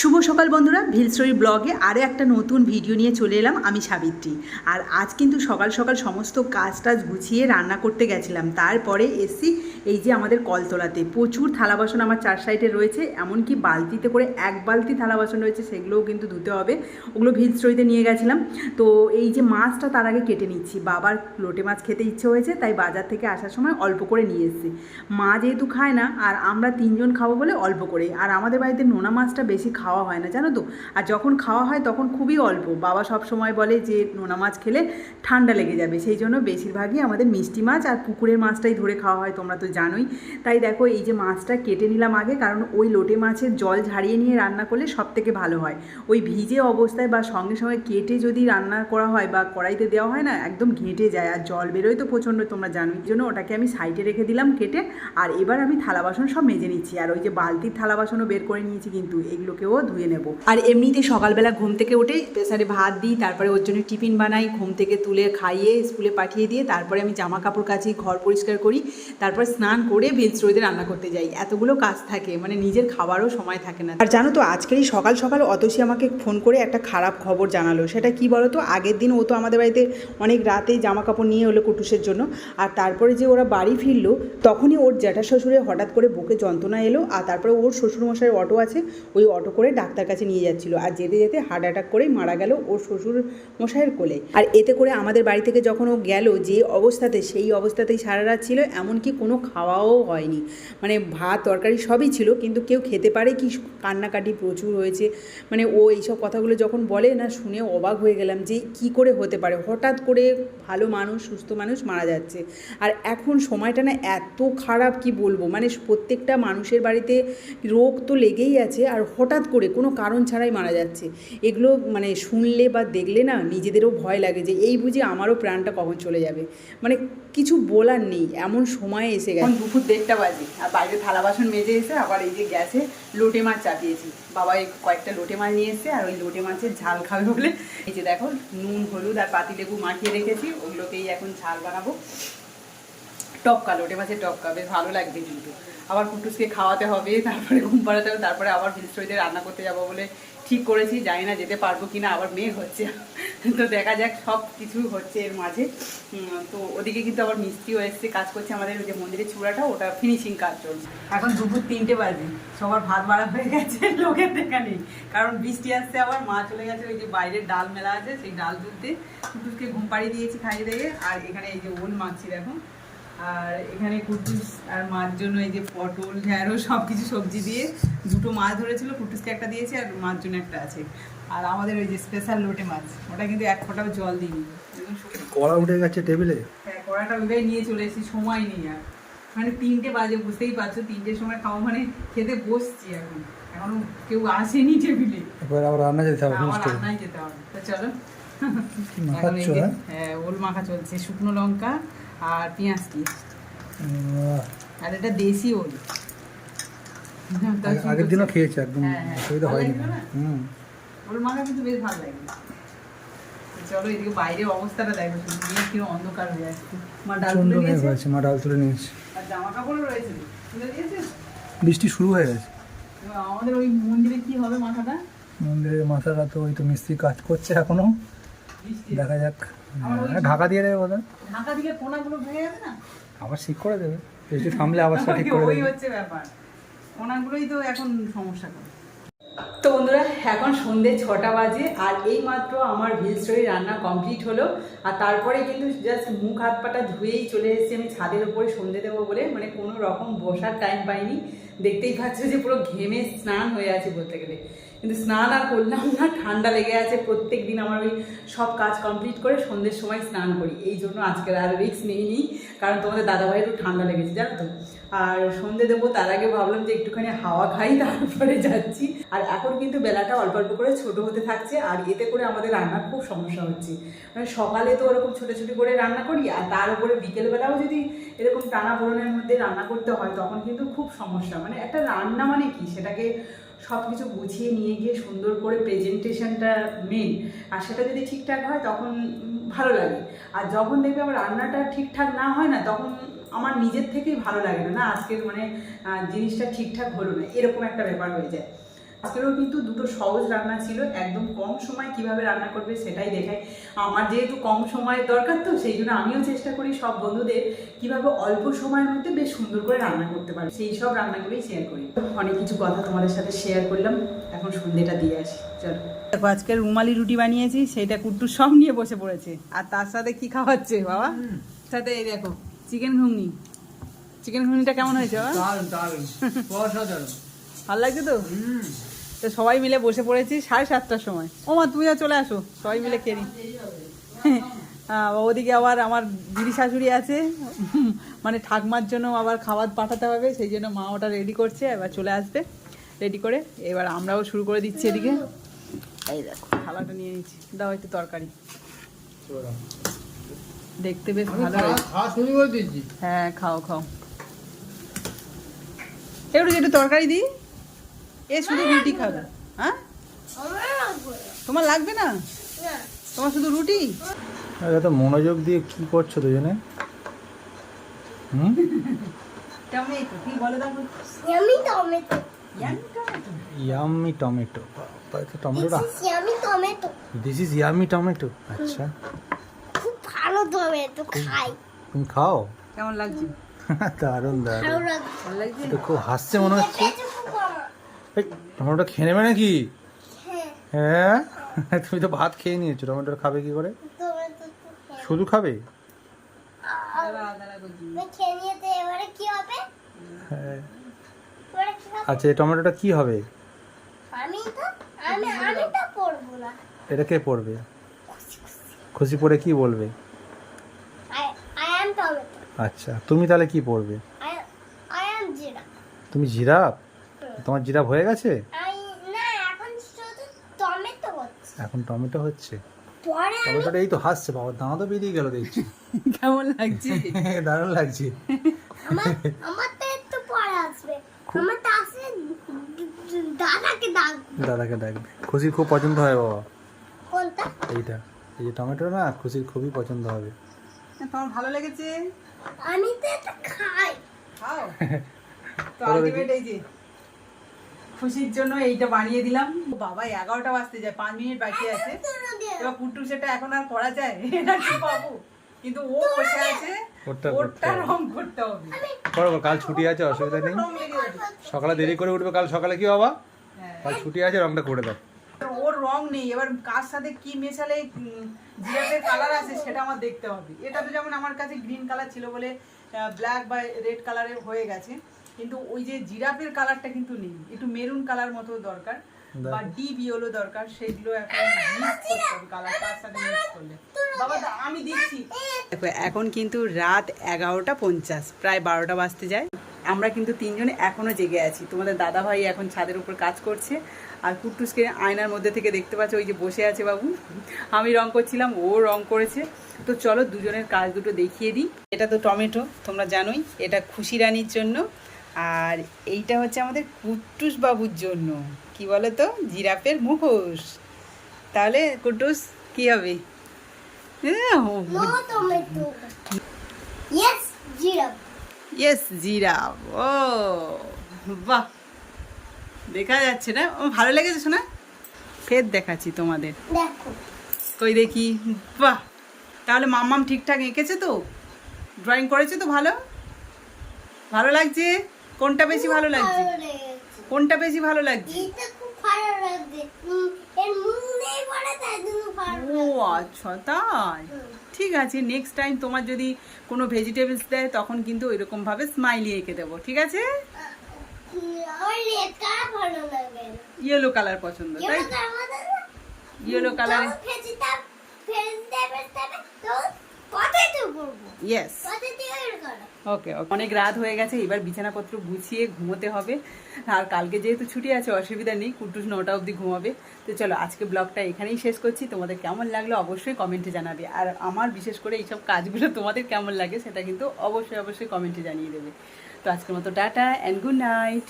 শুভ সকাল বন্ধুরা, ভিলস্টোরি ব্লগে আরও একটা নতুন ভিডিও নিয়ে চলে এলাম আমি সাবিত্রী। আর আজ কিন্তু সকাল সকাল সমস্ত কাজ টাজ গুছিয়ে রান্না করতে গেছিলাম। তারপরে এসছি এই যে আমাদের কলতলাতে। প্রচুর থালা বাসন আমার চার সাইডে রয়েছে, এমনকি বালতিতে করে এক বালতি থালা বাসন রয়েছে, সেগুলোও কিন্তু ধুতে হবে। ওগুলো ভিলস্টোরিতে নিয়ে গেছিলাম। তো এই যে মাছটা তার আগে কেটে নিচ্ছি। বাবার লোটে মাছ খেতে ইচ্ছে হয়েছে, তাই বাজার থেকে আসার সময় অল্প করে নিয়ে এসেছি। মা যেহেতু খায় না, আর আমরা তিনজন খাব বলে অল্প করে আর আমাদের বাড়িতে নোনা মাছটা বেশি খাওয়া হয় না, জানো তো? আর যখন খাওয়া হয় তখন খুবই অল্প। বাবা সব সময় বলে যে, নোনা মাছ খেলে ঠান্ডা লেগে যাবে। সেই জন্য বেশিরভাগই আমাদের মিষ্টি মাছ আর পুকুরের মাছটাই ধরে খাওয়া হয়, তোমরা তো জানোই। তাই দেখো, এই যে মাছটা কেটে নিলাম আগে, কারণ ওই লোটে মাছের জল ঝাড়িয়ে নিয়ে রান্না করলে সব থেকে ভালো হয়। ওই ভিজে অবস্থায় বা সঙ্গে সঙ্গে কেটে যদি রান্না করা হয় বা কড়াইতে দেওয়া হয় না, একদম ঘেঁটে যায়। আর জল বেরোয় তো প্রচণ্ড, তোমরা জানোই। জন্য ওটাকে আমি সাইডে রেখে দিলাম কেটে। আর এবার আমি থালা বাসন সব মেজে নিচ্ছি। আর ওই যে বালতির থালা বাসনও বের করে নিয়েছি কিন্তু, এগুলোকেও ধুয়ে নেব। আর এমনিতে সকালবেলা ঘুম থেকে উঠে প্রেসারে ভাত দিই, তারপরে ওর জন্য টিফিন বানাই, ঘুম থেকে তুলে খাইয়ে স্কুলে পাঠিয়ে দিয়ে তারপরে আমি জামা কাপড় কাচি, ঘর পরিষ্কার করি, তারপর স্নান করে ভেজরোদে রান্না করতে যাই। এতগুলো কাজ থাকে মানে নিজের খাবারও সময় থাকে না। আর জানো তো আজকেরই সকাল সকাল অতসী আমাকে ফোন করে একটা খারাপ খবর জানালো। সেটা কি বলো তো আগের দিন ও তো আমাদের বাড়িতে অনেক রাতেই জামা কাপড় নিয়ে এলো কুটুসের জন্য। আর তারপরে যে ওরা বাড়ি ফিরলো, তখনই ওর জ্যাঠা শ্বশুরে হঠাৎ করে বুকে যন্ত্রণা এলো। আর তারপরে ওর শ্বশুরমশাইয়ের অটো আছে, ওই অটো করে ডাক্তার কাছে নিয়ে যাচ্ছিল। আর যেতে যেতে হার্ট অ্যাটাক করে মারা গেল ওর শ্বশুর মশাইয়ের কোলে। আর এতে করে আমাদের বাড়ি থেকে যখন ও গেল, যে অবস্থাতে, সেই অবস্থাতেই সারা রাত ছিল, এমনকি কোনো খাওয়াও হয়নি। মানে ভাত, তরকারি সবই ছিল, কিন্তু কেউ খেতে পারে কি? কান্নাকাটি প্রচুর হয়েছে। মানে ও এইসব কথাগুলো যখন বলে, না, শুনে অবাক হয়ে গেলাম যে কি করে হতে পারে? হঠাৎ করে ভালো মানুষ, সুস্থ মানুষ মারা যাচ্ছে। আর এখন সময়টা না এত খারাপ, কি বলব? মানে প্রত্যেকটা মানুষের বাড়িতে রোগ তো লেগেই আছে। আর হঠাৎ করে কোনো কারণ ছাড়াই মারা যাচ্ছে। এগুলো মানে শুনলে বা দেখলে না নিজেদেরও ভয় লাগে যে এই বুঝি আমারও প্রাণটা কখন চলে যাবে। মানে কিছু বলার নেই, এমন সময় এসে গেছে। দুপুর দেড়টা বাজে, আর বাইরে থালা বাসন মেজে এসে আবার এই যে গ্যাসে লোটে মাছ চাপিয়েছি। বাবা এই কয়েকটা লোটে মাছ নিয়ে এসছে, আর ওই লোটে মাছের ঝাল খাবে বলে এই যে দেখো, নুন, হলুদ আর পাতিলেবু মাখিয়ে রেখেছি, ওগুলোকেই এখন ঝাল বানাবো। টপকা, লোটে মাছের টপকা, বেশ ভালো লাগবে কিন্তু। আবার কুটুসকে খাওয়াতে হবে, তারপরে ঘুম পাড়াতে হবে, তারপরে আবার হিলস্টোরিতে রান্না করতে যাব বলে ঠিক করেছি, জানি না যেতে পারব কিনা, আবার মেয়ে হচ্ছে। তো দেখা যাক, সব কিছু হচ্ছে এর মাঝে। তো ওদিকে কিন্তু আবার মিস্ত্রিও এসছে, কাজ করছে আমাদের ওই যে মন্দিরের চূড়াটা, ওটা ফিনিশিং কাজ চলছে। এখন দুপুর তিনটে বাজে, সবার ভাত বাড়া হয়ে গেছে, লোকের দেখা নেই। কারণ বৃষ্টি আসছে আবার, মা চলে গেছে, ওই যে বাইরের ডাল মেলা আছে, সেই ডাল তুলতে। কুটুসকে ঘুম পাড়িয়ে দিয়েছি খাইয়ে দিয়ে, আর এখানে এই যে ওল মাখছি দেখো। আর এখানে কুটুস আর মার জন্য এই যে পটল ঢ্যাঁড়ো সব কিছু সবজি দিয়ে দুটো মাছ ধরেছিল কুটুসকে একটা দিয়েছে আর মার জন্য একটা আছে। আর আমাদের ওই যে স্পেশাল লোটে মাছ ওটা কিন্তু এক ফোঁটাও জল দিইনি। কড়া উঠে গেছে টেবিলে? হ্যাঁ কড়াটা ওইভাবে নিয়ে চলে এসেছি সময় নেই আর। মানে তিনটে বাজে বুঝতেই পারছ তিনটের সময় খাওয়া মানে খেতে বসছি এখন। এখনও কেউ আসেনি টেবিলে। এবার আবার রান্না যেতে হবে রান্নায় যেতে হবে। তো চলো। হ্যাঁ? হ্যাঁ ওল মাখা চলছে শুকনো লঙ্কা আর পেঁয়াজ দিয়ে। আর এটা দেশি ওল। আগের দিনও খেয়েছি একদম হ্যাঁ। অসুবিধা হয়নি হুম। ওল মাখা কিন্তু বেশ ভালো লাগে। চলো এদিকে বাইরের অবস্থাটা দেখো শুধু মেয়ে অন্ধকার হয়ে আসছে মা ডাল তুলে মেঘ মা ডাল তুলে নিয়েছে। আর জামা কাপড়ও রয়েছে তুলে দিয়েছিস বৃষ্টি শুরু হয়ে গেছে। আমাদের ওই মন্দিরে কি হবে মাথাটা? মন্দিরের মাথাটা তো ওই তো মিস্ত্রি কাজ করছে এখনও। দেখা যাক। ওই- হ্যাঁ, ঢাকা দিয়ে দেবে বোধ ঢাকা দিলে কোনাগুলো ভেঙে যাবে না? আবার ঠিক করে দেবে। বৃষ্টি থামলে আবার সঠিক করে ওই দেবে। হচ্ছে ব্যাপার। কোনাগুলোই তো এখন সমস্যা করে। তো বন্ধুরা, এখন সন্ধে ছটা বাজে আর এই মাত্র আমার ভিল স্টোরি রান্না কমপ্লিট হলো। আর তারপরে কিন্তু জাস্ট মুখ হাত পাটা ধুয়েই চলে এসেছি আমি ছাদের উপরে সন্ধে দেবো বলে। মানে কোনো রকম বসার টাইম পাইনি। দেখতেই পাচ্ছ যে পুরো ঘেমে স্নান হয়ে আছে বলতে গেলে। কিন্তু স্নান আর করলাম না, ঠান্ডা লেগে আছে। প্রত্যেক দিন আমার ওই সব কাজ কমপ্লিট করে সন্ধ্যের সময় স্নান করি। এই জন্য আজকের আর রিক্স নিইনি, কারণ তোমাদের দাদাভাইয়ের একটু ঠান্ডা লেগেছে, জানো তো? আর সন্ধে দেবো, তার আগে ভাবলাম যে একটুখানি হাওয়া খাই, তারপরে যাচ্ছি। আর এখন কিন্তু বেলাটা অল্প অল্প করে ছোট হতে থাকছে, আর এতে করে আমাদের রান্নার খুব সমস্যা হচ্ছে। মানে সকালে তো ওরকম ছোটো ছোটো করে রান্না করি, আর তার উপরে বিকেলবেলাও যদি এরকম টানা পোড়নের মধ্যে রান্না করতে হয়, তখন কিন্তু খুব সমস্যা। মানে একটা রান্না মানে কি? সেটাকে সব কিছু গুছিয়ে নিয়ে গিয়ে সুন্দর করে প্রেজেন্টেশনটা মেন আর সেটা যদি ঠিকঠাক হয়, তখন ভালো লাগে। আর যখন দেখবে আমার রান্নাটা ঠিকঠাক না হয় না, তখন আমার নিজের থেকেই ভালো লাগে না। না আজকের মানে জিনিসটা ঠিকঠাক হলো না। এরকম একটা ব্যাপার হয়ে যায়। আজকেরও কিন্তু দুটো সহজ রান্না ছিল। একদম কম সময় কীভাবে রান্না করবে সেটাই দেখায়। আমার যেহেতু কম সময়ের দরকার তো সেই জন্য আমিও চেষ্টা করি সব বন্ধুদের কীভাবে অল্প সময়ের মধ্যে বেশ সুন্দর করে রান্না করতে পারে সেই সব রান্নাগুলোই শেয়ার করি। অনেক কিছু কথা তোমাদের সাথে শেয়ার করলাম। এখন সন্ধ্যেটা দিয়ে আসি। চলো। দেখো আজকে রুমালি রুটি বানিয়েছি। সেইটা কুট্টু সব নিয়ে বসে পড়েছে। আর তার সাথে কি খাওয়াচ্ছে বাবা? সাথে এই দেখো। চিকেন ঘুগনি। চিকেন ঘুগনিটা কেমন হয়েছে ভালো লাগছে তো? তো সবাই মিলে বসে পড়েছি সাড়ে সাতটার সময়। ও মা তুমিও চলে আসো। সবাই মিলে নিই। হ্যাঁ ওদিকে আবার আমার দিদি শাশুড়ি আছে। মানে ঠাকমার জন্য আবার খাবার পাঠাতে হবে সেই জন্য মা ওটা রেডি করছে এবার চলে আসবে রেডি করে। এবার আমরাও শুরু করে দিচ্ছি এদিকে। এই দেখো থালাটা নিয়ে নিচ্ছি। দাও একটু তরকারি। দেখতে বেশ ভালো হ্যাঁ খাও খাও। একটু একটু তরকারি দিই? এ শুধু রুটি খাবে। হ্যাঁ? তোমার লাগবে না? তোমার শুধু রুটি? এত মনোযোগ দিয়ে কি করছ দুজনে? হুম? তো, কি বলে tomato. Yummy tomato is yummy tomato. This is yummy tomato আচ্ছা। খুব ভালো টমেটো খাই। তুমি খাও? কেমন লাগছে? দারুণ ভালো দারুণ তো খুব হাসছে মনে হচ্ছে। পেটে খুব আমার। এই, টমেটো খেয়ে নেবে নাকি? হ্যাঁ হ্যাঁ? তুমি তো ভাত খেয়ে নিয়েছো টমেটো খাবে কি করে? তো। শুধু খাবে? হ্যাঁ। এবারে কি হবে? আচ্ছা এই টমেটোটা কি হবে? তো তো এটা কে পড়বে খুশি পড়ে কি বলবে? আচ্ছা তুমি তাহলে কি পড়বে? আই আই অ্যাম জিরা তুমি জিরাফ তোমার জিরাফ হয়ে গেছে? এখন টমেটো হচ্ছে। এখন টমেটো হচ্ছে? পরে আমি টমেটোটা এই তো হাসছে বাবা দাঁড়া তো বেরিয়ে গেল দেখছি। কেমন লাগছে? দারুণ লাগছে। দাদাকে ডাকবে। খুশির খুব পছন্দ হয় বাবা। এইটা। এই যে টমেটো না খুশির খুবই পছন্দ হবে। তোমার ভালো লেগেছে? আমি তো এটা খাই। খাও। তো করো দেখি। আলটিমেট এই যে খুশির জন্য এইটা বানিয়ে দিলাম। বাবা এগারোটা বাজতে যায় পাঁচ মিনিট বাকি আছে। এবার পুট্টু সেটা এখন আর করা যায়? এটা কি পাবো? কিন্তু ও বসে আছে ওরটা করতে হবে। রং করতে হবে। কাল ছুটি আছে অসুবিধা নেই। সকালে দেরি করে উঠবে কাল সকালে কি বাবা? হ্যাঁ। কাল ছুটি আছে রংটা করে দাও। ওর রং নেই এবার কার সাথে কি মেশালে জিরাফের কালার আছে সেটা আমার দেখতে হবে। এটা তো যেমন আমার কাছে গ্রিন কালার ছিল বলে ব্ল্যাক বা রেড কালারের হয়ে গেছে কিন্তু ওই যে জিরাফের কালারটা কিন্তু নেই। একটু মেরুন কালার মতো দরকার বা ডিপ ইয়েলো দরকার সেগুলো এখন মিক্স করতে হবে কালার তার সাথে মিক্স করলে। বাবা আমি দিচ্ছি দেখো এখন কিন্তু রাত এগারোটা পঞ্চাশ প্রায় বারোটা বাজতে যায়। আমরা কিন্তু তিনজনে এখনও জেগে আছি। তোমাদের দাদা ভাই এখন ছাদের উপর কাজ করছে আর কুট্টুসকে আয়নার মধ্যে থেকে দেখতে পাচ্ছ ওই যে বসে আছে বাবু। আমি রং করছিলাম ও রং করেছে। তো চলো দুজনের কাজ দুটো দেখিয়ে দিই। এটা তো টমেটো তোমরা জানোই এটা খুশি রানীর জন্য। আর এইটা হচ্ছে আমাদের কুট্টুস বাবুর জন্য। কি বলো তো জিরাফের মুখোশ। তাহলে কুট্টুস কি হবে? No tomato. ইয়েস জিরাফ ও বাহ। দেখা যাচ্ছে না? ও ভালো লেগেছে শোনা? ফের দেখাচ্ছি তোমাদের। কই দেখি? বাহ। তাহলে মাম্মাম ঠিকঠাক এঁকেছে তো? ড্রয়িং করেছে তো ভালো? ভালো লাগছে? কোনটা বেশি ভালো লাগছে? কোনটা বেশি ভালো লাগছে? ও আচ্ছা তাই? ঠিক আছে নেক্সট টাইম তোমার যদি কোনো ভেজিটেবলস দেয় তখন কিন্তু ওইরকমভাবে স্মাইলি এঁকে দেবো ঠিক আছে? ইয়েলো কালার পছন্দ তাই? Yellow colour yes okay okay অনেক রাত হয়ে গেছে এবার বিছানাপত্র গুছিয়ে ঘুমোতে হবে। আর কালকে যেহেতু ছুটি আছে অসুবিধা নেই কুটুস নটা অবধি ঘুমাবে। তো চলো আজকে ব্লগটা এখানেই শেষ করছি। তোমাদের কেমন লাগল অবশ্যই কমেন্টে জানাবে। আর আমার বিশেষ করে এইসব কাজগুলো তোমাদের কেমন লাগে সেটা কিন্তু অবশ্যই অবশ্যই কমেন্টে জানিয়ে দেবে। তো আজকের মতো টাটা অ্যান্ড গুড নাইট